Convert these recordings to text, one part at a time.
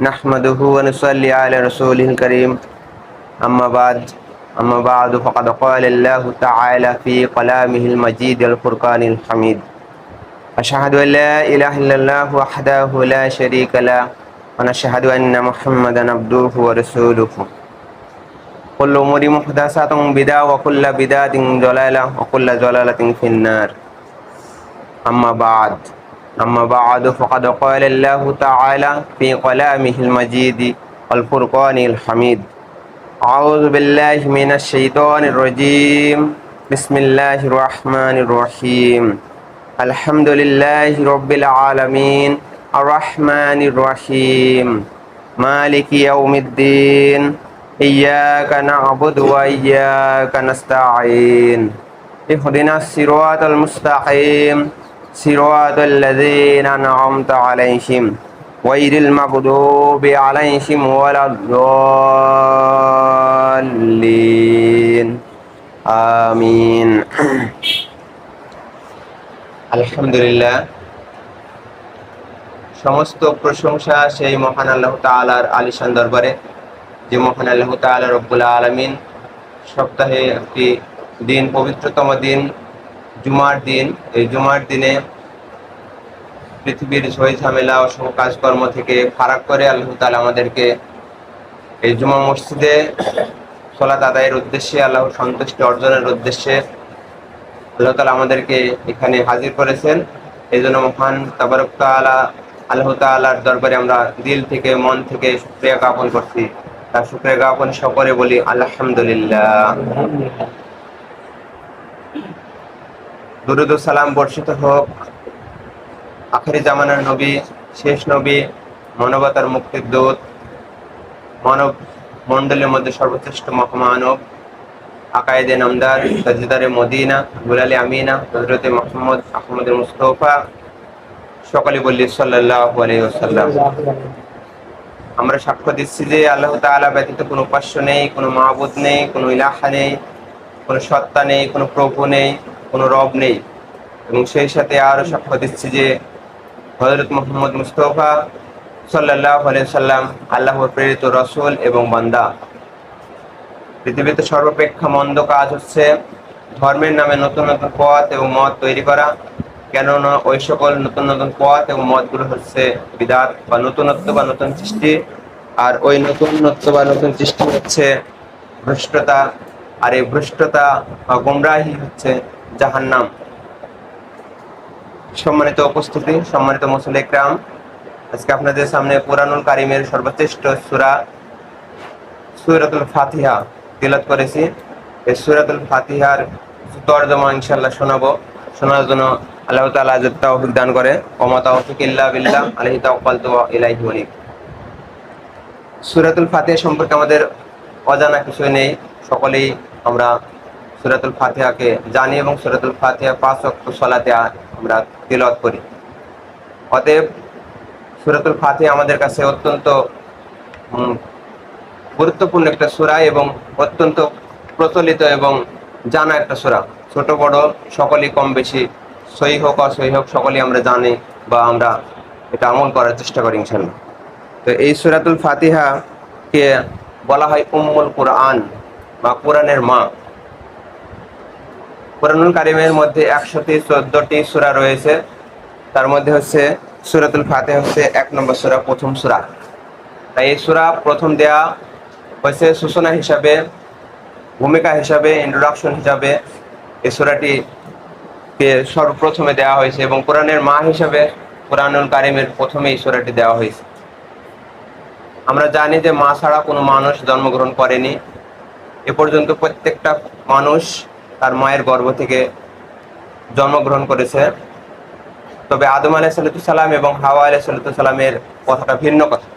نحمده ونصلي على رسوله الكريم. أما بعد أما بعد فقد قال الله تعالى في كلامه المجيد الفرقان الحميد. أشهد أن لا إله إلا الله وحده لا شريك له ونشهد أن محمدا عبده ورسوله. كل أمور محدثات بدعة وكل بدعة ضلالة وكل ضلالة في النار. أما بعد أما بعد فقد قال الله تعالى في كلامه المجيد والفرقان الحميد أعوذ بالله من الشيطان الرجيم بسم الله الرحمن الرحيم الحمد لله رب العالمين الرحمن الرحيم مالك يوم الدين إياك نعبد وإياك نستعين اهدنا الصراط المستقيم صراط الذين أنعمت عليهم غير المغضوب عليهم ولا الضالين آمين আলহামদুলিল্লাহ সমস্ত প্রশংসা সেই মহান আল্লাহ তালার আলিশান দরবারে যে মহান আল্লাহ তালা রব্বুল আলমিন সপ্তাহে একটি দিন পবিত্রতম দিন জুমার দিন, এই জুমার দিনে পৃথিবীর ঝই ঝামেলা ও কাজকর্ম থেকে ফারাক করে আল্লাহ তালা আমাদেরকে এই জুমা মসজিদে সলাত আদায়ের উদ্দেশ্যে আল্লাহ সন্তুষ্টি অর্জনের উদ্দেশ্যে আল্লাহ তালা আমাদেরকে এখানে হাজির করেছেন। এই জন্য মহান তাবারক তালা আল্লাহ তালার দরবারে আমরা দিল থেকে, মন থেকে শুক্রিয়া জ্ঞাপন করছি। তার শুক্রিয়া জ্ঞাপন সকলে বলি আলহামদুলিল্লাহ। দুরুদ সালাম বর্ষিত হোক। আখেরি জামানার নবী, শেষ নবী, মানবতার মুক্তির দূত, মানব মণ্ডলের মধ্যে সর্বশ্রেষ্ঠ মহামানব, আকায়েদে নামদার তাজদারে মদিনা গুলালে আমিনা হজরতে মোহাম্মদ আহমদের মুস্তফা, সকলে বললি সাল্লাহ আলাইসাল্লাম আমরা সাক্ষ্য দিচ্ছি যে আল্লাহ তাআলা ব্যতীত কোনো উপাস্য নেই, কোনো মাহবুদ নেই, কোনো ইলাহা নেই, কোনো সত্তা নেই, কোনো প্রভু নেই, কোনো রব নেই। এবং সেই সাথে আরও সাক্ষ্য দিচ্ছি যে হজরত মোহাম্মদ মুস্তফা সাল্লাহ সাল্লাম আল্লাহর প্রেরিত রসুল এবং বান্দা। পৃথিবীতে সর্বাপেক্ষা মন্দ কাজ হচ্ছে ধর্মের নামে নতুন নতুন পথ এবং মত তৈরি করা, কেননা ওই সকল নতুন নতুন পথ এবং মতগুলো হচ্ছে বিদাত বা নতুনত্ব বা নতুন সৃষ্টি, আর ওই নতুনত্ব বা নতুন সৃষ্টি হচ্ছে ভ্রষ্টতা, আর এই ভ্রষ্টতা বা গুমরাহি হচ্ছে জাহান্নাম। সম্মানিত উপস্থিতি, সম্মানিত মুসল ইকরাম আজকে আপনাদের সামনে পুরানুল কারিমের সর্বশ্রেষ্ঠ সুরা, সুরাতুল ফাতিহা তিলাত করেছি। এই সুরাতুল ফাতিহার তর্জমা ইনশাল্লাহ শোনাবো। শোনার জন্য আল্লাহ তাআলা আজ তৌফিক দান করে। ওমা তৌফিক ইল্লা বিল্লাহ, আলাইহি তাওয়াক্কালতু ওয়া ইলাইহি সুরাতুল ফাতিহা সম্পর্কে আমাদের অজানা কিছু নেই। সকলেই আমরা সুরাতুল ফাতিহাকে জানি এবং সুরাতুল ফাতিহা পাঁচ ওয়াক্ত সালাতে আমরা তিলাওয়াত করি। অতএব সুরাতুল ফাতিহা আমাদের কাছে অত্যন্ত গুরুত্বপূর্ণ একটা সূরা এবং অত্যন্ত প্রচলিত এবং জানা একটা সূরা। ছোট, বড়, সকলেই কম বেশি সহি হোক, অসহি হোক, সকলেই আমরা জানি বা আমরা এটা আমল করার চেষ্টা করি ইনশাল্লাহ তো এই সুরাতুল ফাতিহা কে বলা হয় উম্মুল কোরআন বা কোরআনের মা। কোরআনুল কারিমের মধ্যে একশোটি, চোদ্দটি সূরা রয়েছে। তার মধ্যে হচ্ছে সুরাতুল ফাতিহা হচ্ছে এক নম্বর সূরা, প্রথম সূরা। তাই এই সূরা প্রথম দেয়া হয়েছে সূচনা হিসাবে, ভূমিকা হিসাবে ইন্ট্রোডাকশন হিসাবে। এই সূরাটি সর্বপ্রথমে দেওয়া হয়েছে এবং কোরআনের মা হিসাবে কোরআনুল কারিমের প্রথমে এই সূরাটি দেওয়া হয়েছে। আমরা জানি যে মা ছাড়া কোনো মানুষ জন্মগ্রহণ করেনি। এ পর্যন্ত প্রত্যেকটা মানুষ তার মায়ের গর্ভ থেকে জন্মগ্রহণ করেছে। তবে আদম আলাহ সালাম এবং হাওয়া আলাহ সালামের কথাটা ভিন্ন কথা।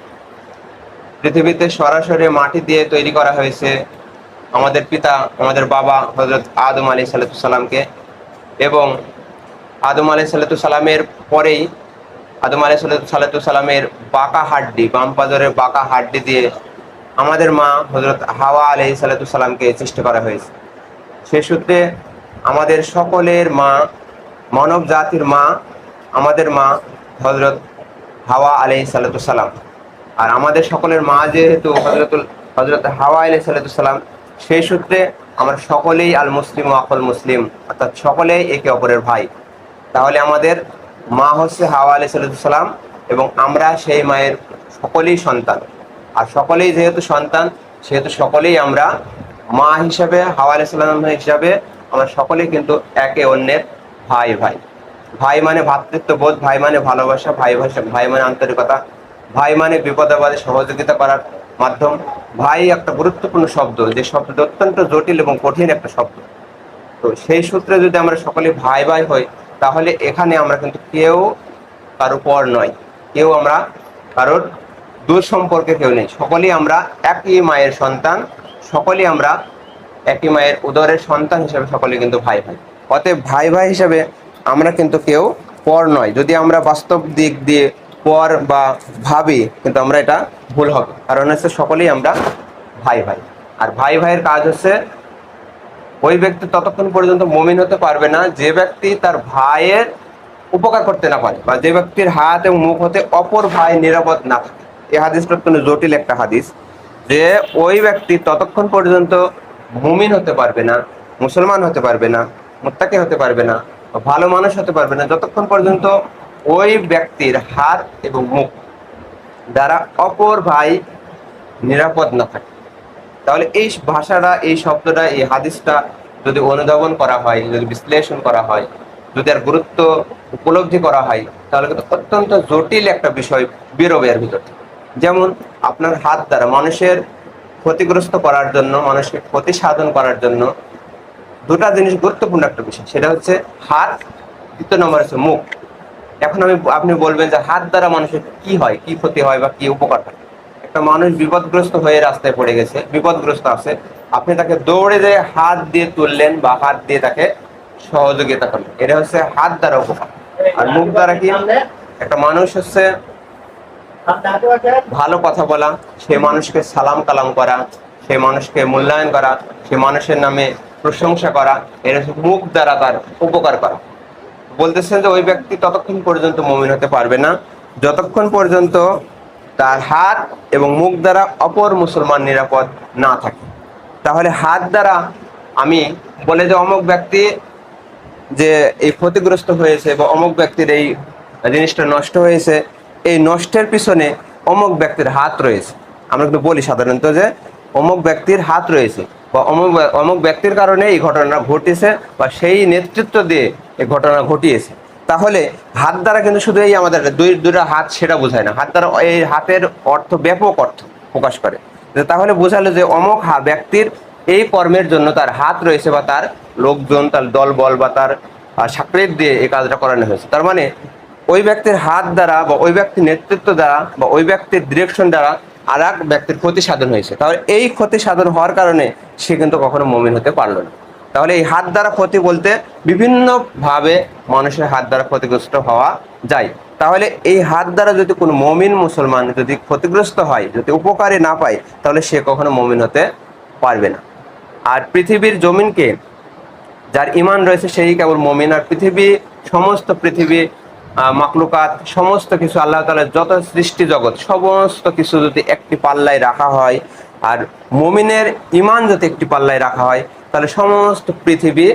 পৃথিবীতে সরাসরি মাটি দিয়ে তৈরি করা হয়েছে আমাদের পিতা, আমাদের বাবা হজরত আদম আলী সালামকে এবং আদম আলী সালামের পরেই আদম আলী সালামের বাঁকা হাড্ডি, বাম পাজরের বাঁকা হাড্ডি দিয়ে আমাদের মা হজরত হাওয়া আলী সালামকে সৃষ্টি করা হয়েছে। সে সূত্রে আমাদের সকলের মা, মানব জাতির মা, আমাদের মা হজরত হাওয়া আলাই সালাম। আর আমাদের সকলের মা যেহেতু হজরতুল হজরত হাওয়া আলাইসাল্লাম সেই সূত্রে আমরা সকলেই আল মুসলিম ও আকল মুসলিম, অর্থাৎ সকলেই একে অপরের ভাই। তাহলে আমাদের মা হচ্ছে হাওয়া আলি আলাইসাল্লাম এবং আমরা সেই মায়ের সকলেই সন্তান। আর সকলেই যেহেতু সন্তান, সেহেতু সকলেই আমরা মা হিসাবে, হাওয়া আলাইসাল্লাম হিসাবে আমরা সকলেই কিন্তু একে অন্যের ভাই ভাই। ভাই মানে ভ্রাতৃত্ববোধ ভাই মানে ভালোবাসা, ভাই ভাষা, ভাই মানে আন্তরিকতা, ভাই মানে বিপদাবাদে সহযোগিতা করার মাধ্যম। ভাই একটা গুরুত্বপূর্ণ শব্দ, যে শব্দটি অত্যন্ত জটিল এবং কঠিন একটা শব্দ। তো সেই সূত্রে যদি আমরা সকলে ভাই ভাই হই, তাহলে এখানে আমরা কিন্তু কেউ কারও পর নয় কেউ আমরা কারোর দূর সম্পর্কে কেউ নেই। সকলেই আমরা একই মায়ের সন্তান সকলেই আমরা একই মায়ের উদরের সন্তান হিসেবে সকলে কিন্তু ভাই ভাই। অতএব ভাই ভাই হিসেবে আমরা কিন্তু কেউ পর নয়। যদি আমরা বাস্তব দিক দিয়ে পর বা ভাবি, কিন্তু আমরা এটা ভুল হবে। কারণ হচ্ছে সকলেই আমরা ভাই ভাই। আর ভাই ভাইয়ের কাজ হচ্ছে ওই ব্যক্তি ততক্ষণ পর্যন্ত মমিন হতে পারবে না, যে ব্যক্তি তার ভাইয়ের উপকার করতে না পারে বা যে ব্যক্তির হাত এবং মুখ হতে অপর ভাই নিরাপদ না থাকে। এই হাদিসটা জটিল একটা হাদিস। যে ওই ব্যক্তি ততক্ষণ পর্যন্ত মুমিন হতে পারবে না, মুসলমান হতে পারবে না, মোত্তাকে হতে পারবে না ভালো মানুষ হতে পারবে না, যতক্ষণ পর্যন্ত ওই ব্যক্তির হাত এবং মুখ দ্বারা অপর ভাই নিরাপদ না থাকে তাহলে এই ভাষাটা, এই শব্দটা, এই হাদিসটা যদি অনুধাবন করা হয়, যদি বিশ্লেষণ করা হয়, যদি আর গুরুত্ব উপলব্ধি করা হয়, তাহলে কিন্তু অত্যন্ত জটিল একটা বিষয় বেরোবে এর ভিতর থেকে। যেমন আপনার হাত দ্বারা মানুষের ক্ষতিগ্রস্ত করার জন্য, মানুষকে ক্ষতি সাধন করার জন্য দুটা জিনিস গুরুত্বপূর্ণ একটা বিষয়। সেটা হচ্ছে হাত, দ্বিতীয় নম্বর হচ্ছে মুখ। এখন আমি, আপনি বলবেন যে হাত দ্বারা মানুষের কি হয়, কি ক্ষতি হয় বা কি উপকার হয়? একটা মানুষ বিপদগ্রস্ত হয়ে রাস্তায় পড়ে গেছে, বিপদগ্রস্ত আছে, আপনি তাকে দৌড়ে যে হাত দিয়ে তুললেন বা হাত দিয়ে তাকে সহযোগিতা করলেন। এটা হচ্ছে হাত দ্বারা উপকার। আর মুখ দ্বারা কি? একটা মানুষ হচ্ছে ভালো কথা বলা, সে মানুষকে সালাম কালাম করা, সে মানুষকে মূল্যায়ন করা, সে মানুষের নামে প্রশংসা করা, এর মুখ দ্বারা তার উপকার করা। বলতেছেন যে ওই ব্যক্তি ততক্ষণ পর্যন্ত মমিন হতে পারবে না। যতক্ষণ পর্যন্ত তার হাত এবং মুখ দ্বারা অপর মুসলমান নিরাপদ না থাকে। তাহলে হাত দ্বারা আমি বলে যে অমুক ব্যক্তি যে এই ক্ষতিগ্রস্ত হয়েছে বা অমুক ব্যক্তির এই জিনিসটা নষ্ট হয়েছে এই নষ্টের পিছনে অমুক ব্যক্তির হাত রয়েছে। আমরা কিন্তু বলি সাধারণত যে অমুক ব্যক্তির হাত রয়েছে বা অমুক অমুক ব্যক্তির কারণে এই ঘটনা ঘটেছে বা সেই নেতৃত্ব দিয়ে এই ঘটনা ঘটিয়েছে। তাহলে হাত দ্বারা কিন্তু শুধু এই আমাদের দুই দুটা হাত সেটা বোঝায় না। হাত দ্বারা এই হাতের অর্থ ব্যাপক অর্থ প্রকাশ করে। তাহলে বোঝালো যে অমুক ব্যক্তির এই কর্মের জন্য তার হাত রয়েছে বা তার লোকজন, তার দল বল বা তার সাকরেত দিয়ে এই কাজটা করানো হয়েছে। তার মানে ওই ব্যক্তির হাত দ্বারা বা ওই ব্যক্তির নেতৃত্ব দ্বারা বা ওই ব্যক্তির ডিরেকশন দ্বারা আর এক ব্যক্তির ক্ষতি সাধন হয়েছে। তাহলে এই ক্ষতি সাধন হওয়ার কারণে সে কিন্তু কখনো মমিন হতে পারল না। তাহলে এই হাত দ্বারা ক্ষতি বলতে বিভিন্ন ভাবে মানুষের হাত দ্বারা ক্ষতিগ্রস্ত হওয়া যায়। তাহলে এই হাত দ্বারা যদি কোনো মমিন মুসলমান যদি ক্ষতিগ্রস্ত হয়, যদি উপকারে না পায়, তাহলে সে কখনো মমিন হতে পারবে না। আর পৃথিবীর জমিনকে যার ইমান রয়েছে, সেই কেবল মমিন। আর পৃথিবী, সমস্ত পৃথিবী মাকলুকাত সমস্ত কিছু আল্লাহ তালার যত সৃষ্টি জগৎ, সমস্ত কিছু যদি একটি পাল্লায় রাখা হয়, আর মমিনের ইমান যদি একটি পাল্লায় রাখা হয়, তাহলে সমস্ত পৃথিবী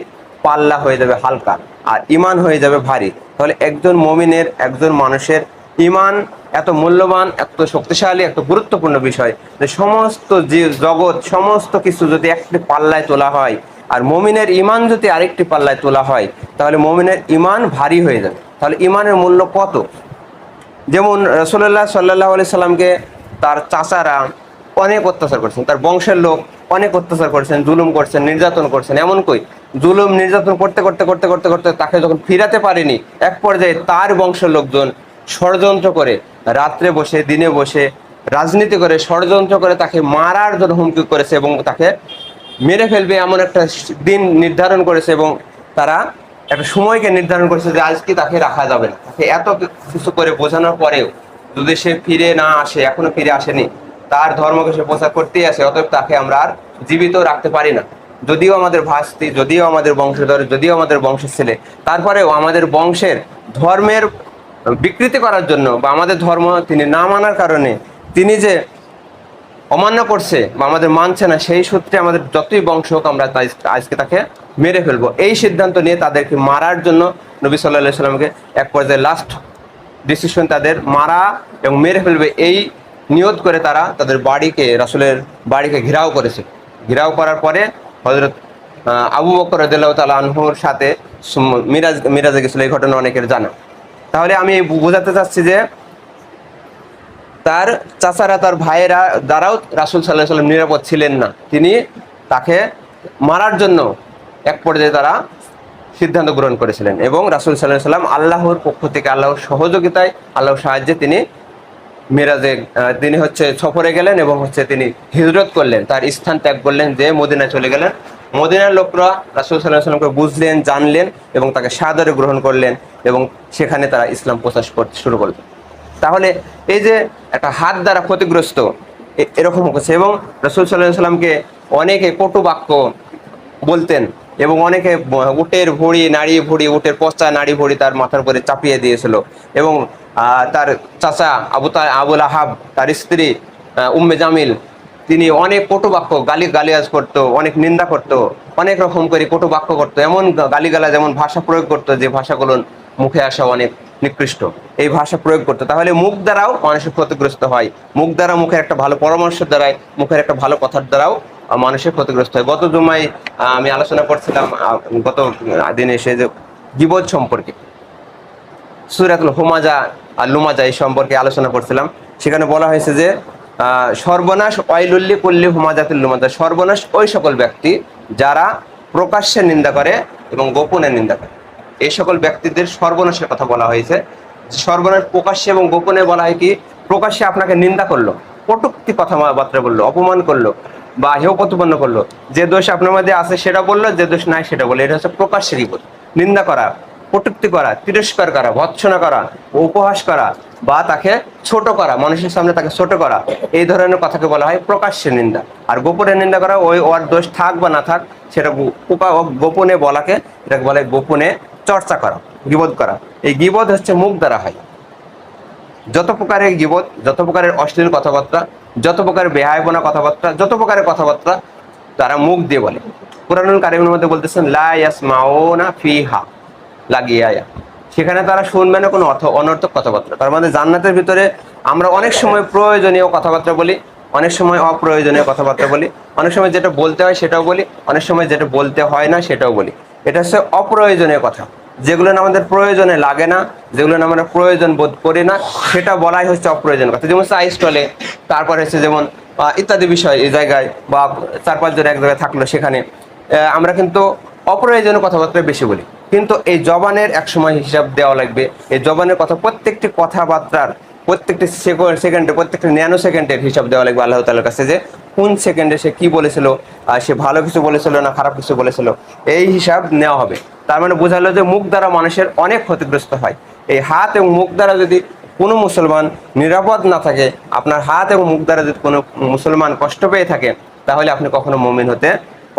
পাল্লা হয়ে যাবে হালকা আর ইমান হয়ে যাবে ভারী। তাহলে একজন মমিনের, একজন মানুষের ইমান এত মূল্যবান, এত শক্তিশালী, এত গুরুত্বপূর্ণ বিষয় যে সমস্ত যে জগৎ, সমস্ত কিছু যদি একটি পাল্লায় তোলা হয় আর মমিনের ইমান যদি আরেকটি পাল্লায় তোলা হয়, তাহলে মমিনের ইমান ভারী হয়ে যাবে। তাহলে ইমানের মূল্য কত? যেমন রসুল্লাহ সাল্লাহ আলি সাল্লামকে তার চাচারা অনেক অত্যাচার করছেন, তার বংশের লোক অনেক অত্যাচার করছেন, জুলুম করছেন, নির্যাতন করছেন। এমন কই, জুলুম, নির্যাতন করতে করতে করতে করতে করতে তাকে যখন ফিরাতে পারেনি, এক পর্যায়ে তার বংশের লোকজন ষড়যন্ত্র করে রাত্রে বসে, দিনে বসে রাজনীতি করে ষড়যন্ত্র করে তাকে মারার জন্য হুমকি করেছে এবং তাকে মেরে ফেলবে এমন একটা দিন নির্ধারণ করেছে এবং তারা একটা সময়কে নির্ধারণ করেছে যে আজকে তাকে রাখা যাবে না। তাকে এত কিছু করে বোঝানোর পরেও যদি সে ফিরে না আসে, এখনও ফিরে আসেনি, তার ধর্মকে সে প্রচার করতেই আসে, অতএব তাকে আমরা আর জীবিত রাখতে পারি না। যদিও আমাদের ভাস্তি, যদিও আমাদের বংশধর, যদিও আমাদের বংশের ছেলে, তারপরেও আমাদের বংশের ধর্মের বিকৃতি করার জন্য বা আমাদের ধর্ম তিনি না মানার কারণে তিনি যে অমান্য করছে বা আমাদের মানছে না, সেই সূত্রে আমাদের যতই বংশ হোক আমরা আজকে তাকে মেরে ফেলব। এই সিদ্ধান্ত নিয়ে তাদেরকে মারার জন্য নবী সাল্লাহ সাল্লামকে এক পর্যায়ে লাস্ট ডিসিশন তাদের মারা এবং মেরে ফেলবে এই নিয়ত করে তারা তাদের বাড়িকে, রাসুলের বাড়িকে ঘেরাও করেছে। ঘেরাও করার পরে হজরত আবু বকর রদিল্লাহ তালা আনহুর সাথে মিরাজ মিরাজে গেছিল, এই ঘটনা অনেকের জানা। তাহলে আমি বোঝাতে চাচ্ছি যে তার চাচারা, তার ভাইয়েরা দ্বারাও রাসুল সাল্লাহ সাল্লাম নিরাপদ ছিলেন না। তিনি তাকে মারার জন্য এক পর্যায়ে তারা সিদ্ধান্ত গ্রহণ করেছিলেন এবং রাসুল সাল্লাহ সাল্লাম আল্লাহর পক্ষ থেকে আল্লাহর সহযোগিতায়, আল্লাহর সাহায্যে তিনি মিরাজে তিনি হচ্ছে সফরে গেলেন এবং হচ্ছে তিনি হিজরত করলেন। তার স্থান ত্যাগ করলেন যে মদিনায় চলে গেলেন। মদিনার লোকরা রাসুল সাল্লাহ সাল্লামকে বুঝলেন, জানলেন এবং তাকে সাদরে গ্রহণ করলেন এবং সেখানে তারা ইসলাম প্রচার করতে শুরু করলেন। তাহলে এই যে একটা হাত দ্বারা ক্ষতিগ্রস্ত এরকম হচ্ছে এবং রসুল সাল্লাহ সাল্লামকে অনেকে কটু বাক্য বলতেন এবং অনেকে উটের ভুঁড়ি, নাড়ি ভুঁড়ি, উটের পচা নাড়ি ভুঁড়ি তার মাথার উপরে চাপিয়ে দিয়েছিল। এবং তার চাচা আবু তা আবুল আহাব তার স্ত্রী উম্মে জামিল, তিনি অনেক কটু বাক্য গালি, গালিয়াজ করতো, অনেক নিন্দা করতো, অনেক রকম করে কটু বাক্য করতো। এমন গালিগালা যেমন ভাষা প্রয়োগ করতো যে ভাষাগুলো মুখে আসা অনেক নিকৃষ্ট। এই ভাষা প্রয়োগ করতো। তাহলে মুখ দ্বারাও মানুষের ক্ষতিগ্রস্ত হয়। মুখ দ্বারা মুখের একটা ভালো পরামর্শের দ্বারাই, মুখের একটা ভালো কথার দ্বারাও মানুষের ক্ষতিগ্রস্ত হয়। গত জুমায় আমি আলোচনা করছিলাম গত দিনে এসে যে জীবন সম্পর্কে, সুরাতুল হোমাজা আর লুমাজা এই সম্পর্কে আলোচনা করছিলাম। সেখানে বলা হয়েছে যে সর্বনাশ ওয়াইলুল্লি কুল্লি হুমাজাতুল লুমাজা, সর্বনাশ ওই সকল ব্যক্তি যারা প্রকাশ্যে নিন্দা করে এবং গোপনে নিন্দা করে। এই সকল ব্যক্তিদের সর্বনাশের কথা বলা হয়েছে। সর্বনাশ প্রকাশ্যে এবং গোপনে বলা হয় কি, প্রকাশ্যে আপনাকে নিন্দা করল, কটুক্তি কথাবার্তা বলল, অপমান করল, বা হেয় প্রতিপন্ন করল। যে দোষ আপনার মধ্যে আছে সেটা বলল, যে দোষ নাই সেটা বলল। এটা হচ্ছে প্রকাশ্যে বিপদ। নিন্দা করা, কটুক্তি করা, তিরস্কার করা, ভৎসনা করা, উপহাস করা, বা তাকে ছোট করা, মানুষের সামনে তাকে ছোট করা, এই ধরনের কথাকে বলা হয় প্রকাশ্যে নিন্দা। আর গোপনে নিন্দা করা, ওই ওর দোষ থাক বা না থাক, সেটা গোপনে বলাকে, এটাকে বলে গোপনে চর্চা করা গিবোধ করা। এই গিবোধ হচ্ছে মুখ দ্বারা হয়। যত প্রকারের গিবত যত প্রকারের অশ্লীল কথাবার্তা, যত প্রকারের বেহায়পনা কথাবার্তা, যত প্রকারের কথাবার্তা তারা মুখ দিয়ে বলে। কোরআনুল কারিমের মধ্যে বলতেছেন, লা ইয়াসমাউনা ফিহা লাগিয়া সেখানে তারা শুনবে না কোনো অর্থ অনর্থক কথাবার্তা। তার মানে জান্নাতের ভিতরে আমরা অনেক সময় প্রয়োজনীয় কথাবার্তা বলি, অনেক সময় অপ্রয়োজনীয় কথাবার্তা বলি, অনেক সময় যেটা বলতে হয় সেটাও বলি, অনেক সময় যেটা বলতে হয় না সেটাও বলি। এটা হচ্ছে অপ্রয়োজনীয় কথা। যেগুলো আমাদের প্রয়োজনে লাগে না, যেগুলো আমরা প্রয়োজন বোধ করি না, সেটা বলাই হচ্ছে অপ্রয়োজনীয় কথা। যেমন চাই স্টলে, তারপর হচ্ছে যেমন ইত্যাদি বিষয় এই জায়গায় বা চার পাঁচজন এক জায়গায় থাকল সেখানে আমরা কিন্তু অপ্রয়োজনীয় কথাবার্তা বেশি বলি। কিন্তু এই জবানের এক সময় হিসাব দেওয়া লাগবে। এই জবানের কথা প্রত্যেকটি কথাবার্তার প্রত্যেকটি সেকেন্ডে প্রত্যেকটি ন্যানো সেকেন্ডের হিসাব দেওয়া লাগবে আল্লাহ তালার কাছে যে কোন সেকেন্ডে সে কি বলেছিল, আর সে ভালো কিছু বলেছিল না খারাপ কিছু বলেছিল, এই হিসাব নেওয়া হবে। তার মানে বোঝালো যে মুখ দ্বারা মানুষের অনেক ক্ষতিগ্রস্ত হয়। এই হাত এবং মুখ দ্বারা যদি কোনো মুসলমান নিরাপদ না থাকে, আপনার হাত এবং মুখ দ্বারা যদি কোনো মুসলমান কষ্ট পেয়ে থাকে, তাহলে আপনি কখনো মমিন হতে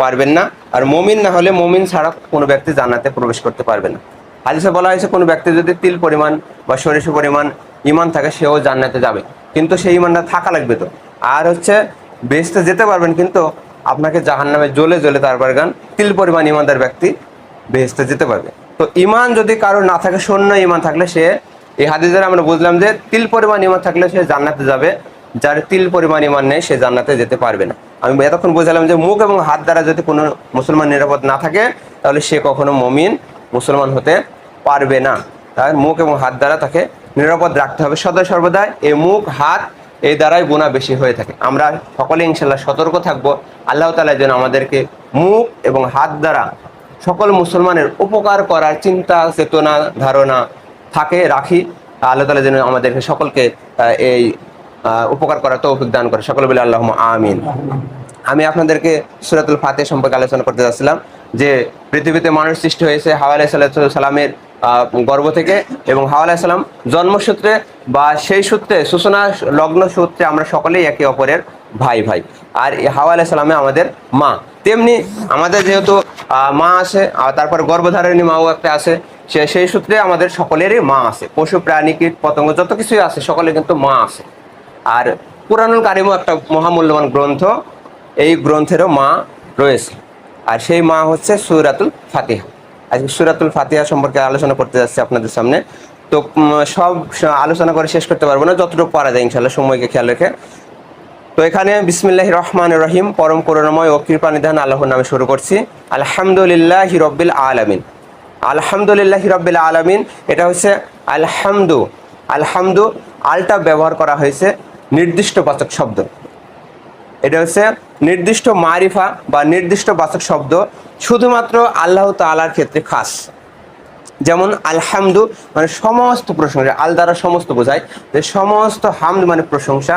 পারবেন না। আর মমিন না হলে মমিন ছাড়া কোনো ব্যক্তি জান্নাতে প্রবেশ করতে পারবে না। হাদিসে বলা হয়েছে, কোনো ব্যক্তি যদি তিল পরিমাণ বা সরিষ পরিমাণ ইমান থাকে, সেও জান্নাতে যাবে। কিন্তু সেই ইমানটা থাকা লাগবে তো। আর হচ্ছে বেসতে যেতে পারবেন, কিন্তু আপনাকে জাহান নামে জ্বলে জ্বলে তারপর গান তিল পরিমাণ ইমানদার ব্যক্তি বেহেস্তে যেতে পারবে। তো ইমান যদি কারও না থাকে, শূন্য ইমান থাকলে সে, এই হাদিসের আমরা বুঝলাম যে তিল পরিমাণ ইমান থাকলে সে জান্নাতে যাবে। যার তিল পরিমাণ ইমান নেই, সে জান্নাতে যেতে পারবে না। আমি এতক্ষণ বুঝলাম যে মুখ এবং হাত দ্বারা যদি কোনো মুসলমান নিরাপদ না থাকে, তাহলে সে কখনো মমিন মুসলমান হতে পারবে না। তার মুখ এবং হাত দ্বারা তাকে নিরাপদ রাখতে হবে সদা সর্বদা এই মুখ, হাত, এই দ্বারাই গুণা বেশি হয়ে থাকে। আমরা সকলে ইনশাল্লাহ সতর্ক থাকব। আল্লাহ তালা যেন আমাদেরকে মুখ এবং হাত দ্বারা সকল মুসলমানের উপকার করার চিন্তা, চেতনা, ধারণা থাকে, রাখি। আল্লাহ তালা যেন আমাদেরকে সকলকে এই উপকার করার তৌফিক দান করে। সকল বলে আল্লাহ আমিন। আমি আপনাদেরকে সুরাতুল ফাতে সম্পর্কে আলোচনা করতে যাচ্ছিলাম। যে পৃথিবীতে মানুষ সৃষ্টি হয়েছে হাওয়া আলাহ সাল্লামের আহ, গর্ভ থেকে এবং হাওয়া আলাহ জন্মসূত্রে বা সেই সূত্রে সূচনা লগ্ন সূত্রে আমরা সকলেই একে অপরের ভাই ভাই। আর হাওয়া আলাহ সাল্লামে আমাদের মা। তেমনি আমাদের যেহেতু মা আছে আর তারপর গর্ভধারিণী মাও একটা আছে সে সেই সূত্রে আমাদের সকলেরই মা আছে। পশু প্রাণী কীট পতঙ্গ যত কিছুই আছে সকলে কিন্তু মা আছে। আর কোরআনুল কারিমও একটা মহামূল্যবান গ্রন্থ এই গ্রন্থেরও মা রয়েছে। আর সেই মা হচ্ছে সুরাতুল ফাতিহা। আজকে সুরাতুল ফাতিহা সম্পর্কে আলোচনা করতে যাচ্ছি আপনাদের সামনে। তো সব আলোচনা করে শেষ করতে পারব না, যতটুকু পারা যায় ইনশাল্লাহ সময়কে খেয়াল রেখে। তো এখানে বিসমিল্লাহ রহমান রহিম, পরম করুণাময় ও কৃপানিধান আল্লাহর নামে শুরু করছি। আলহামদুলিল্লাহ হিরব্বিল আলামিন। আলহামদুলিল্লাহ হিরব্বিল আলামিন, এটা হচ্ছে আলহামদু। আলহামদু আলটা ব্যবহার করা হয়েছে নির্দিষ্ট বাচক শব্দ। এটা হচ্ছে নির্দিষ্ট মারিফা বা নির্দিষ্ট বাচক শব্দ, শুধুমাত্র আল্লাহ তালার ক্ষেত্রে খাস। যেমন আলহামদু মানে সমস্ত প্রশংসা, আল দ্বারা সমস্ত বোঝায়। যে সমস্ত হামদ মানে প্রশংসা,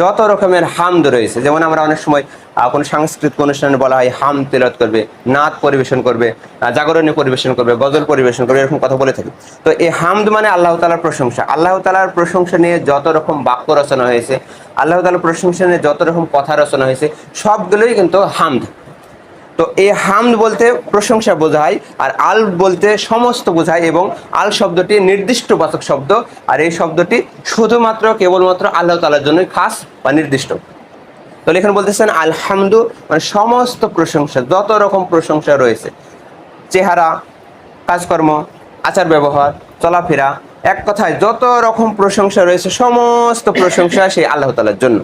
যত রকমের হামদ রয়েছে, যেমন আমরা অনেক সময় কোনো সাংস্কৃতিক অনুষ্ঠানে বলা হয় হাম তেলত করবে, নাচ পরিবেশন করবে জাগরণী পরিবেশন করবে, গজল পরিবেশন করবে, এরকম কথা বলে থাকি। তো এই হামদ মানে আল্লাহ তালার প্রশংসা। আল্লাহ তালার প্রশংসা নিয়ে যত রকম বাক্য রচনা হয়েছে, আল্লাহ তালার প্রশংসা নিয়ে যত রকম কথা রচনা হয়েছে, সবগুলোই কিন্তু হামদ। তো এই হামদ বলতে প্রশংসা বোঝায়, আর আল বলতে সমস্ত বোঝায়, এবং আল শব্দটি নির্দিষ্ট বাচক শব্দ, আর এই শব্দটি শুধুমাত্র কেবলমাত্র আল্লাহ তালার জন্যই খাস বা নির্দিষ্ট। তো এখানে বলতেছেন, আলহামদু মানে সমস্ত প্রশংসা, যত রকম প্রশংসা রয়েছে। চেহারা, কাজকর্ম, আচার ব্যবহার, চলাফেরা, এক কথায় যত রকম প্রশংসা রয়েছে, সমস্ত প্রশংসা সেই আল্লাহ তালার জন্য।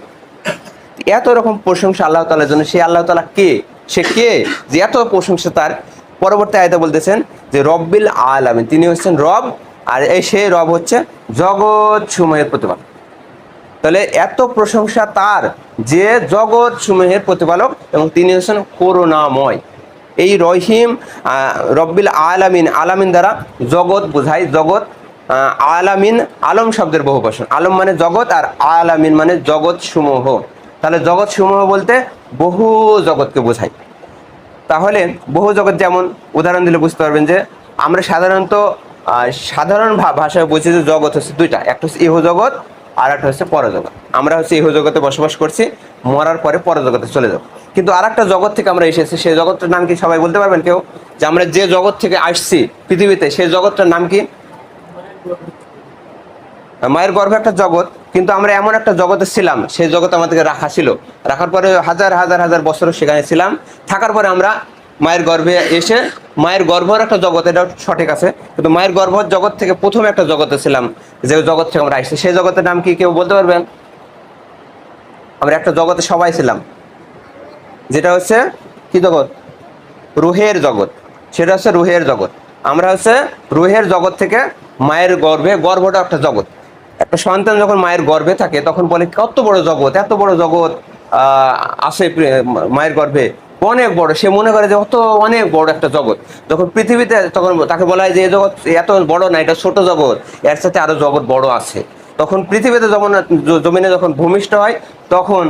এত রকম প্রশংসা আল্লাহ তালার জন্য, সেই আল্লাহ তালা কে? সে কে? যে এত প্রশংসা তার। পরবর্তী আয়তা বলতেছেন যে, রব্বিল আলামিন তিনি হচ্ছেন রব, আর এই সেই রব হচ্ছে জগৎ সময়ের প্রতিপালক। তাহলে এত প্রশংসা তার যে জগৎ সমূহের প্রতিপালক এবং তিনি হচ্ছেন করুণাময়। এই রহিম রব্বিল আলামিন আলামিন দ্বারা জগৎ বোঝায় জগৎ আলামিন, আলম শব্দের বহু বচন। আলম মানে জগৎ আর আলামিন মানে জগৎ সমূহ তাহলে জগৎ সমূহ বলতে বহু জগৎকে বোঝায় তাহলে বহু জগৎ যেমন, উদাহরণ দিলে বুঝতে পারবেন যে আমরা সাধারণত সাধারণ ভাষায় বুঝি যে জগৎ হচ্ছে দুইটা। একটা হচ্ছে ইহ জগৎ আর একটা হচ্ছে পরজগৎ। আমরা হচ্ছে ইহ জগতে বসবাস করছি, মরার পরে পরজগতে চলে যাব। কিন্তু আর একটা জগৎ থেকে আমরা এসেছি সেই জগৎটার নাম কি সবাই বলতে পারবেন কেউ? যে আমরা যে জগৎ থেকে আসছি পৃথিবীতে, সেই জগৎটার নাম কি? মায়ের গর্ভে একটা জগৎ, কিন্তু আমরা এমন একটা জগতে ছিলাম, সেই জগৎ আমাদেরকে রাখা ছিল। রাখার পরে হাজার হাজার হাজার বছর সেখানে ছিলাম। থাকার পরে আমরা মায়ের গর্ভে এসে, মায়ের গর্ভর একটা জগৎ এটা সঠিক আছে, কিন্তু মায়ের গর্ভর জগৎ থেকে প্রথম একটা জগতে ছিলাম। যে জগৎ থেকে আমরা আসছি সেই জগতের নাম কি কেউ বলতে পারবেন? আমরা একটা জগতে সবাই ছিলাম। যেটা হচ্ছে কি জগৎ? রুহের জগৎ। সেটা হচ্ছে রুহের জগৎ। আমরা হচ্ছে রুহের জগৎ থেকে মায়ের গর্ভে গর্ভটা একটা জগৎ। একটা সন্তান যখন মায়ের গর্ভে থাকে তখন বলে কত বড় জগৎ এত বড় জগৎ আহ, আছে মায়ের গর্ভে। অনেক বড়, সে মনে করে যে অত অনেক বড় একটা জগৎ। যখন পৃথিবীতে তখন তাকে বলা হয় যে এই জগৎ এত বড় না, এটা ছোট জগৎ, এর সাথে আরও জগৎ বড় আছে। তখন পৃথিবীতে যখন, জমিনে যখন ভূমিষ্ঠ হয়, তখন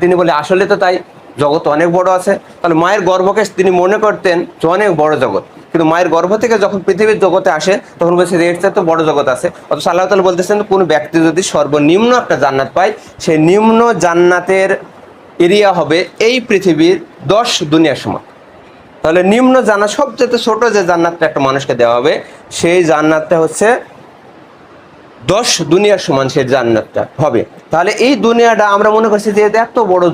তিনি বলে, আসলে তো তাই, জগৎ অনেক বড় আছে। তাহলে মায়ের গর্ভকে তিনি মনে করতেন যে অনেক বড় জগৎ। কিন্তু মায়ের গর্ভ থেকে যখন পৃথিবীর জগতে আসে, তখন বলছে যে, এর তো বড় জগৎ আছে। অথচ আল্লাহ তালা বলতেছেন, কোনো ব্যক্তি যদি সর্বনিম্ন একটা জান্নাত পায় সেই নিম্ন জান্নাতের এরিয়া হবে এই পৃথিবীর দশ দুনিয়ার সমান। তাহলে নিম্ন জান্নাত সবচেয়ে ছোট যে জান্নাতটা একটা মানুষকে দেওয়া হবে, সেই জান্নাতটা হচ্ছে দশ দুনিয়ার সমান সেই জান্নাতটা হবে। তাহলে এই দুনিয়াটা আমরা মনে করছি যে এত বড়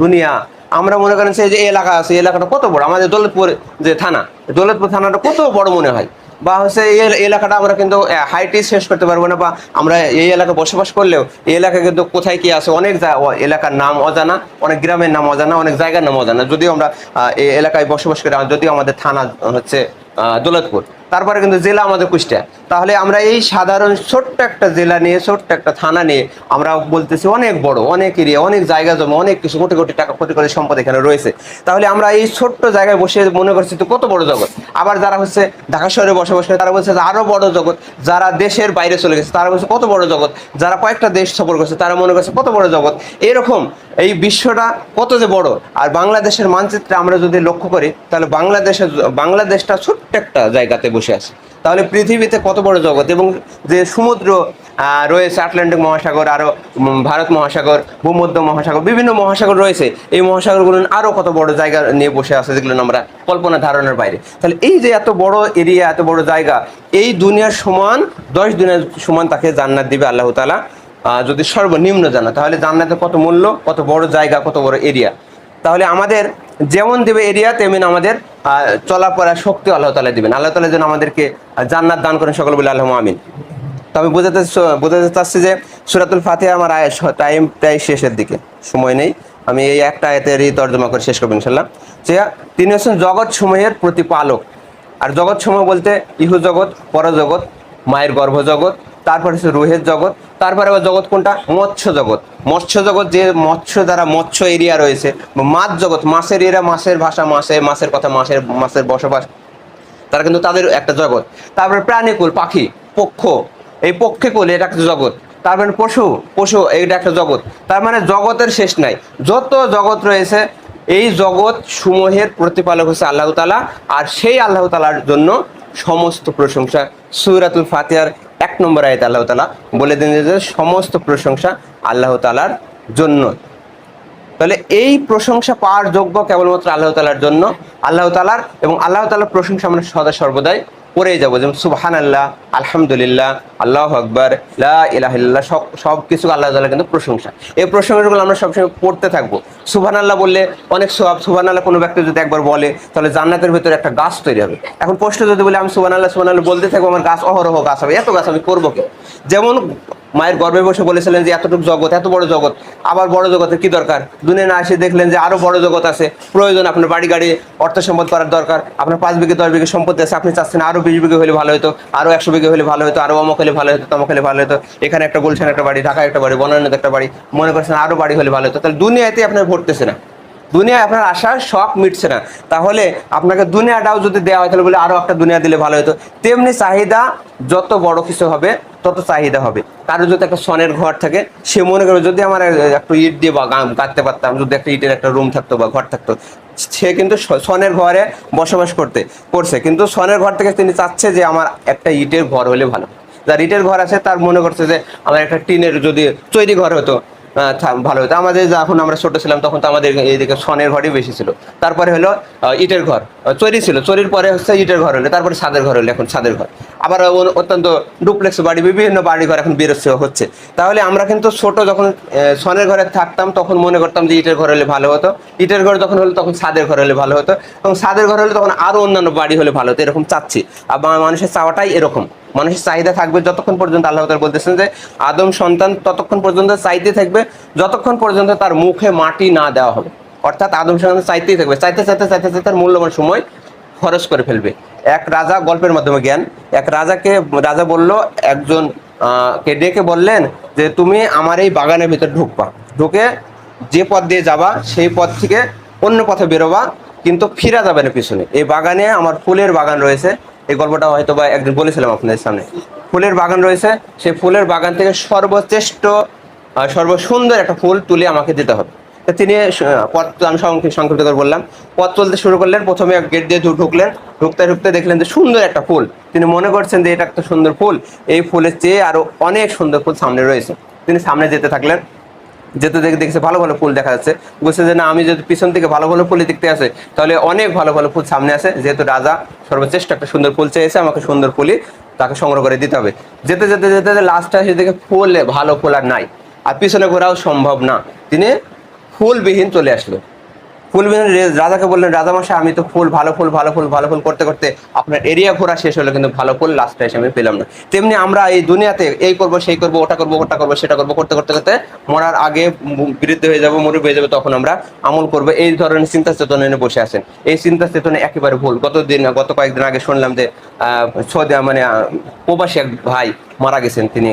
দুনিয়া। আমরা মনে করেন যে এলাকা আছে এলাকাটা কত বড়? আমাদের দৌলতপুর যে থানা, দৌলতপুর থানাটা কত বড় মনে হয়? বা হচ্ছে এই এলাকাটা আমরা কিন্তু হাইটি শেষ করতে পারব না বা আমরা এই এলাকা বসবাস করলেও এই এলাকা কিন্তু কোথায় কি আছে, অনেক এলাকার নাম অজানা, অনেক গ্রামের নাম অজানা, অনেক জায়গার নাম অজানা। যদিও আমরা এই এলাকায় বসবাস করি যদিও আমাদের থানা হচ্ছে দৌলতপুর। তারপরে কিন্তু জেলা আমাদের কুষ্টিয়া। তাহলে আমরা এই সাধারণ ছোট্ট একটা জেলা নিয়ে, ছোট্ট একটা থানা নিয়ে আমরা বলতেছি অনেক বড়, অনেক এরিয়া, অনেক জায়গা জমা, অনেক কিছু, কোটি কোটি টাকা কোটি কোটি সম্পদ এখানে রয়েছে। তাহলে আমরা এই ছোট্ট জায়গায় বসে মনে করছি তো কত বড় জগৎ। আবার যারা হচ্ছে ঢাকা শহরে বসবাস করে, তারা বলছে যে আরও বড় জগৎ। যারা দেশের বাইরে চলে গেছে, তারা বলছে কত বড় জগৎ। যারা কয়েকটা দেশ সফর করছে, তারা মনে করছে কত বড় জগৎ। এরকম এই বিশ্বটা কত যে বড়। আর বাংলাদেশের মানচিত্রে আমরা যদি লক্ষ্য করি, তাহলে বাংলাদেশের, বাংলাদেশটা ছোট্ট একটা জায়গাতে বসে আছে। তাহলে পৃথিবীতে কত বড় জগৎ? এবং যে সমুদ্র রয়েছে আটলান্টিক মহাসাগর আরও ভারত মহাসাগর, ভূমধ্য মহাসাগর, বিভিন্ন মহাসাগর রয়েছে। এই মহাসাগরগুলো আরও কত বড় জায়গা নিয়ে বসে আছে যেগুলো আমরা কল্পনা ধারণার বাইরে। তাহলে এই যে এত বড় এরিয়া, এত বড় জায়গা, এই দুনিয়ার সমান, দশ দিনের সমান তাকে জান্নাত দিবে আল্লাহ তালা যদি সর্বনিম্ন জানা তাহলে জান্নাতে কত মূল্য, কত বড় জায়গা, কত বড় এরিয়া। তাহলে আমাদের যেমন দেবে এরিয়া, তেমন আমাদের আহ, চলাফেরার শক্তি আল্লাহ তালা দিবেন। আল্লাহ তালা যেন আমাদেরকে জান্নাত দান করেন সকল বলে আল্লাহ আমিন। তবে বোঝাতে বোঝাতে চাচ্ছি যে সুরাতুল ফাতিহা আমার টাইম প্রায় শেষের দিকে। সময় নেই। আমি এই একটা আয়াতেরই তর্জমা করে শেষ করব ইনশাল্লাহ যে তিনি হচ্ছেন জগৎ সমূহের প্রতিপালক। আর জগৎ সমূহ বলতে ইহু জগৎ পরজগৎ মায়ের গর্ভ জগৎ তারপরে হচ্ছে রুহের জগৎ, তারপরে আবার জগৎ কোনটা? মৎস্য জগৎ। মৎস্য জগৎ যে মৎস্য দ্বারা মৎস্য এরিয়া রয়েছে মাছ জগৎ, মাছের এরিয়া মাছের ভাষা মাছের মাছের কথা, মাছের মাছের বসবাস, তারা কিন্তু তাদের একটা জগৎ। তারপরে প্রাণীকুল, পাখি, পক্ষ, এই পক্ষীকুল এটা একটা জগৎ। তারপরে পশু পশু, এইটা একটা জগৎ। তার মানে জগতের শেষ নাই। যত জগৎ রয়েছে, এই জগৎ সমূহের প্রতিপালক হচ্ছে আল্লাহ তালা আর সেই আল্লাহ তালার জন্য সমস্ত প্রশংসা। সুরাতুল ফাতিহার এক নম্বর আয়ত আল্লাহ তালা বলে দেন যে সমস্ত প্রশংসা আল্লাহ তালার জন্য। তাহলে এই প্রশংসা পাওয়ার যোগ্য কেবলমাত্র আল্লাহ তালার জন্য, আল্লাহ তালার এবং আল্লাহ তালার প্রশংসা আমরা সদা সর্বদাই করেই যাব। যেমন সুবাহান আল্লাহ আলহামদুলিল্লাহ, আল্লাহ আকবর, লা ইলাহিল্লাহ সব সব কিছু আল্লাহ তালা কিন্তু প্রশংসা। এই প্রশংসাগুলো আমরা সবসময় পড়তে থাকব। সুবহান আল্লাহ বললে অনেক সব সুবহান আল্লাহ কোনো ব্যক্তি যদি একবার বলে, তাহলে জান্নাতের ভিতরে একটা গাছ তৈরি হবে। এখন প্রশ্ন যদি বলে, আমি সুবহান আল্লাহ সুভান আল্লাহ বলতে থাকব, আমার গাছ অহরহ গাছ হবে, এত গাছ আমি করব কি? যেমন মায়ের গর্ভে বসে বলেছিলেন যে, এতটুকু জগৎ, এত বড় জগৎ, আবার বড় জগতের কি দরকার? দুনিয়া না এসে দেখলেন যে, আরও বড় জগৎ আছে। প্রয়োজন আপনার বাড়ি, গাড়ি, অর্থ সম্পদ করার দরকার। আপনার পাঁচ বিঘে, দশ বিঘে সম্পত্তি আছে, আপনি চাচ্ছেন আরও বিশ বিঘে হলে ভালো হতো আরও একশো বিঘে হলে ভালো হতো, আরও অমক হলে ভালো হতো, তমক হলে ভালো হতো। এখানে একটা গুলশান, একটা বাড়ি, ঢাকায় একটা বাড়ি, বনানীতে একটা বাড়ি। মনে করছেন আরও বাড়ি হলে ভালো হতো। তাহলে দুনিয়াতে আপনার ভরতেছে না। দুনিয়ায় আপনার আশার শখ মিটছে না। তাহলে আপনাকে দুনিয়াটাও যদি দেওয়া হয়, তাহলে বলে আরও একটা দুনিয়া দিলে ভালো হতো। তেমনি চাহিদা যত বড় কিছু হবে, তত চাহিদা হবে। কারও যদি একটা সনের ঘর থাকে, সে মনে করবে, যদি আমার একটু ইট দিয়ে বা গাম কাটতে পারতাম, যদি একটা ইটের একটা রুম থাকতো বা ঘর থাকতো, সে কিন্তু সনের ঘরে বসবাস করতে, করছে। কিন্তু সনের ঘর থেকে তিনি চাচ্ছে যে আমার একটা ইটের ঘর হলে ভালো। যার ইটের ঘর আছে, তার মনে করছে যে আমার একটা টিনের যদি তৈরি ঘর হতো ভালো হতো। আমাদের যখন আমরা ছোট ছিলাম, তখন তো আমাদের এইদিকে সনের ঘরই বেশি ছিল। তারপরে হলো ইটের ঘর। চরি ছিল। চরির পরে হচ্ছে ইটের ঘর হলো। তারপরে ছাদের ঘর হলো এখন ছাদের ঘর। আবার অত্যন্ত ডুপ্লেক্স বাড়ি, বিভিন্ন বাড়ি ঘর এখন বেরোচ্ছে, হচ্ছে। তাহলে আমরা কিন্তু ছোট যখন সনের ঘরে থাকতাম, তখন মনে করতাম যে ইটের ঘর হলে ভালো হতো। ইটের ঘর যখন হলো, তখন ছাদের ঘর হলে ভালো হতো। এবং ছাদের ঘর হলে তখন আরও অন্যান্য বাড়ি হলে ভালো হতো। এরকম চাচ্ছি। আর মানুষের চাওয়াটাই এরকম। মানুষের চাহিদা থাকবে যতক্ষণ পর্যন্ত আল্লাহ তাআলা বলতেছেন যে আদম সন্তান ততক্ষণ পর্যন্ত চাইতে থাকবে, যতক্ষণ পর্যন্ত তার মুখে মাটি না দেওয়া হবে। অর্থাৎ আদম সন্তান চাইতেই থাকবে। চাইতে চাইতে চাইতে চাইতে তার মূল্যবান সময় খরচ করে ফেলবে। এক রাজা গল্পের মাধ্যমে জ্ঞান। এক রাজাকে, রাজা বলল, একজন কে ডেকে বললেন যে, তুমি আমার এই বাগানের ভিতরে ঢুকবা। ঢুকে যে পথ দিয়ে যাবা, সেই পথ থেকে অন্য পথে বেরোবা, কিন্তু ফিরা যাবে না পিছনে। এই বাগানে আমার ফুলের বাগান রয়েছে। এই গল্পটা হয়তো বা একদিন বলেছিলাম আপনাদের সামনে। ফুলের বাগান রয়েছে, সেই ফুলের বাগান থেকে সর্বশ্রেষ্ঠ সর্বসুন্দর একটা ফুল তুলে আমাকে দিতে হবে। তিনি পথ আমি সংক্ষে- সংক্ষিপ্ত করে বললাম। পথ চলতে শুরু করলেন, প্রথমে গেট দিয়ে ঢুকলেন। ঢুকতে ঢুকতে দেখলেন যে সুন্দর একটা ফুল। তিনি মনে করছেন যে এটা একটা সুন্দর ফুল। এই ফুলের চেয়ে আরও অনেক সুন্দর ফুল সামনে রয়েছে। তিনি সামনে যেতে থাকলেন। যেতে দেখে দেখছে ভালো ভালো ফুল দেখা যাচ্ছে। বলছে যে, না, আমি যদি পিছন থেকে ভালো ভালো ফুল দেখতে আসে, তাহলে অনেক ভালো ভালো ফুল সামনে আসে। যেহেতু রাজা সর্বশ্রেষ্ঠ একটা সুন্দর ফুল চেয়েছে, আমাকে সুন্দর ফুলই তাকে সংগ্রহ করে দিতে হবে। যেতে যেতে যেতে যেতে লাস্টটা এসে দেখে ফুল ভালো ফুল আর নাই। আর পিছনে ঘোরাও সম্ভব না। তিনি ফুলবিহীন চলে আসলো। রে- রাজাকে বললেন রাজামশাই আমি তো ফুল ভালো ফুল ভালো ফুল ভালো ফুল করতে করতে আপনার এরিয়া ঘোরা শেষ হলো কিন্তু ভালো ফুল লাস্টে এসে আমি পেলাম না। তেমনি আমরা এই দুনিয়াতে এই করব সেই করব ওটা করব ওটা করব সেটা করব করতে করতে করতে মরার আগে বৃদ্ধ হয়ে যাব মুরুব হয়ে যাবে তখন আমরা আমল করব। এই ধরনের চিন্তা চেতনা বসে আছেন। এই চিন্তা চেতনা একেবারে ভুল। গত দিন গত কয়েকদিন আগে শুনলাম যে আহ, সৌদি মানে প্রবাসী এক ভাই মারা গেছেন তিনি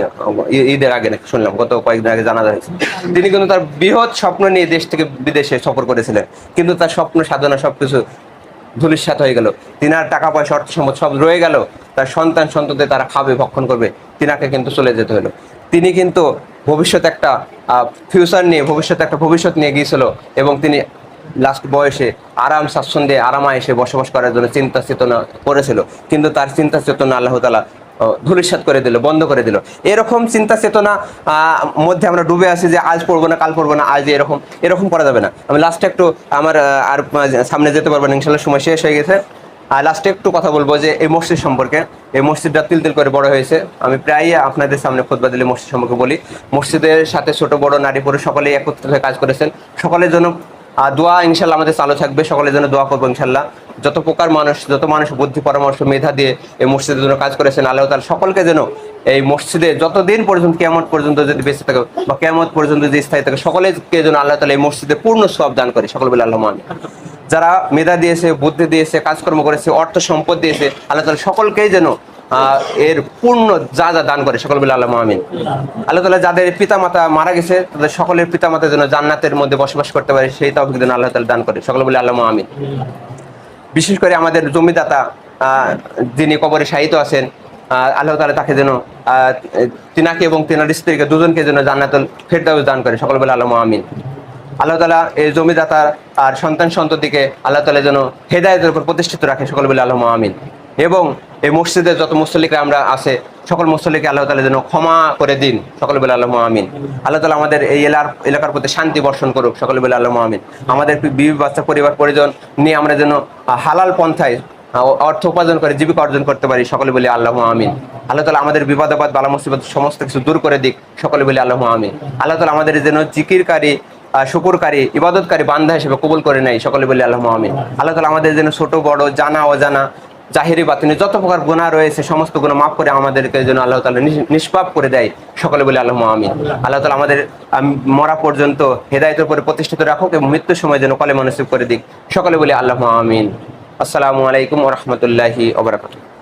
ঈদের আগে নাকি, শুনলাম, গত কয়েকদিন আগে জানা যাচ্ছে তিনি কিন্তু তার বৃহৎ স্বপ্ন নিয়ে দেশ থেকে বিদেশে সফর করেছিলেন। কিন্তু তার স্বপ্ন, সাধনা সবকিছু ধুলিস্বাত হয়ে গেল। তিনার টাকা পয়সা, অর্থ সম্পদ সব রয়ে গেল। তার সন্তান, সন্ততি তারা খাবে, ভক্ষণ করবে। তিনাকে কিন্তু চলে যেতে হলো। তিনি কিন্তু ভবিষ্যৎ একটা ফিউচার নিয়ে, ভবিষ্যতে একটা ভবিষ্যৎ নিয়ে গিয়েছিল এবং তিনি লাস্ট বয়সে আরাম, স্বাচ্ছন্দ্যে আরামা এসে বসবাস করার জন্য চিন্তা চেতনা করেছিল। কিন্তু তার চিন্তা চেতনা আল্লাহ তালা ধুলিসাত করে দিল, বন্ধ করে দিল। এরকম চিন্তা চেতনা মধ্যে আমরা ডুবে আছি যে আজ পড়ব না, কাল পড়ব না, আজ এরকম এরকম করা যাবে না। আমি লাস্টে একটু আমার আর সামনে যেতে পারব না, ইনশাল্লাহ সময় শেষ হয়ে গেছে। আর লাস্টে একটু কথা বলব যে এই মসজিদ সম্পর্কে, এই মসজিদটা তিল তিল করে বড় হয়েছে। আমি প্রায়ই আপনাদের সামনে খুতবা দিলে মসজিদ সম্পর্কে বলি। মসজিদের সাথে ছোট, বড়, নারী, পুরুষ সকলেই একত্রিত হয়ে কাজ করেছেন। সকলের জন্য আহ, দোয়া ইনশাল্লাহ আমাদের চালু থাকবে। সকলের জন্য দোয়া করব ইনশাল্লাহ। যত প্রকার মানুষ যত মানুষ বুদ্ধি পরামর্শ মেধা দিয়ে এই মসজিদের জন্য কাজ করেছেন আল্লাহ তাআলা সকলকে যেন এই মসজিদে যতদিন পর্যন্ত কেমন পর্যন্ত যদি বেঁচে থাকে বা কেমন পর্যন্ত যদি স্থায়ী থাকে সকলেকে যেন আল্লাহ তালা এই মসজিদে পূর্ণ সব দান করে। সকল বলে আল্লাহ যারা মেধা দিয়েছে বুদ্ধি দিয়েছে কাজকর্ম করেছে অর্থ সম্পদ দিয়েছে আল্লাহ তালা সকলকেই যেন এর পূর্ণ যা যা দান করে, সকল বলে আল্লাহ আমিন। আল্লাহ তালা যাদের পিতা মাতা মারা গেছে, তাদের সকলের পিতা মাতা যেন জান্নাতের মধ্যে বসবাস করতে পারে, সেই তৌফিক যেন আল্লাহ তালা দান করে, সকল বলে আল্লাহ আমিন। বিশেষ করে আমাদের জমিদাতা যিনি কবরে শাহিত আছেন আল্লাহ তালা তাকে যেন তিনাকে এবং তিনার স্ত্রীকে দুজনকে যেন জান্নাতুল ফেরদাউস দান করে, সকল বলে আল্লাহ আমিন। আল্লাহ তালা এই জমিদাতা আর সন্তান সন্ততিকে আল্লাহ তালা যেন হেদায়তের উপর প্রতিষ্ঠিত রাখে, সকল বলে আল্লাহ আমিন। এবং এই মসজিদের যত মুসল্লিকরা আমরা আছে, সকল মুসল্লিকে আল্লাহ তালা যেন ক্ষমা করে দিন। সকল বলে আল্লাহ আমিন। আল্লাহ তালা আমাদের এই এলার এলাকার প্রতি শান্তি বর্ষণ করুক। সকলে বলে আল্লাহ আমিন। আমাদের বিবি বাচ্চা পরিবার পরিজন নিয়ে আমরা যেন হালাল পন্থায় অর্থ উপার্জন করে, জীবিকা অর্জন করতে পারি, সকলে বলে আল্লাহ আমিন। আল্লাহ তালা আমাদের বিবাদাবাদ বালা মুসিবত সমস্ত কিছু দূর করে দিক, সকলে বলে আল্লাহ আমিন। আল্লাহ তালা আমাদের যেন জিকিরকারী শুকুরকারী, ইবাদতকারী বান্ধা হিসেবে কবুল করে নেয়, সকলে বলে আল্লাহ আমিন। আল্লাহ তালা আমাদের যেন ছোট, বড়, জানা, অজানা জাহিরি বাতিনি যত প্রকার গুণা রয়েছে, সমস্ত গুণা মাফ করে আমাদেরকে যেন আল্লাহ তালা নিষ্পাপ করে দেয়। সকলে বলে আল্লাহ আমিন। আল্লাহ তালা আমাদের মরা পর্যন্ত হেদায়তের উপরে প্রতিষ্ঠিত রাখুক এবং মৃত্যুর সময় যেন কলে মানুষ করে দিক। সকলে বলে আল্লাহ আমিন। আসসালামু আলাইকুম রহমতুল্লাহি রাহমাতুল্লাহি ওয়া বারাকাতুহু।